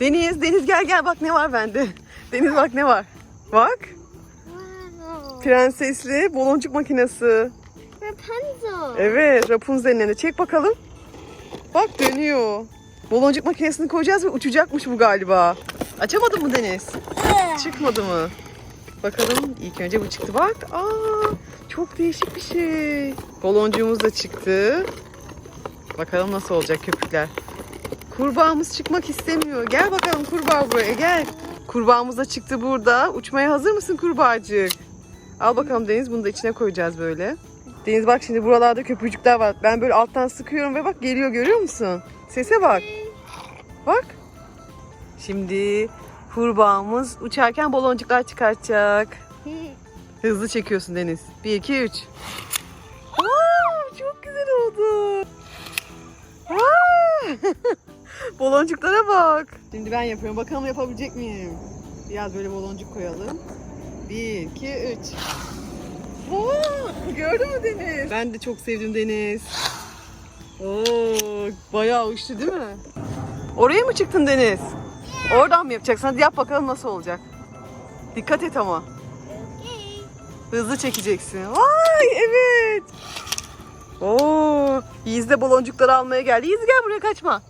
Deniz, Deniz gel gel bak ne var bende. Deniz bak ne var. Bak. Prensesli baloncuk makinesi. Rapunzel. Evet Rapunzel'in elinde. Çek bakalım. Bak dönüyor. Baloncuk makinesini koyacağız ve uçacakmış bu galiba. Açamadın mı Deniz? Çıkmadı mı? Bakalım ilk önce bu çıktı bak. Aa, çok değişik bir şey. Baloncuğumuz da çıktı. Bakalım nasıl olacak köpükler. Kurbağamız çıkmak istemiyor. Gel bakalım kurbağa buraya gel. Kurbağamız da çıktı burada. Uçmaya hazır mısın kurbağacık? Al bakalım Deniz bunu da içine koyacağız böyle. Deniz bak şimdi buralarda köpücükler var. Ben böyle alttan sıkıyorum ve bak geliyor görüyor musun? Sese bak. Bak. Şimdi kurbağamız uçarken baloncuklar çıkartacak. Hızlı çekiyorsun Deniz. 1, 2, 3. Çok güzel oldu. Baloncuklara bak. Şimdi ben yapıyorum. Bakalım yapabilecek miyim? Biraz böyle baloncuk koyalım. 1, 2, 3. Oo, gördün mü Deniz? Ben de çok sevdim Deniz. Oo, bayağı uçtu değil mi? Oraya mı çıktın Deniz? Oradan mı yapacaksın? Hadi yap bakalım nasıl olacak. Dikkat et ama. Hızlı çekeceksin. Vay evet. Oo, Yiğiz de baloncukları almaya geldi. Yiğiz gel buraya kaçma.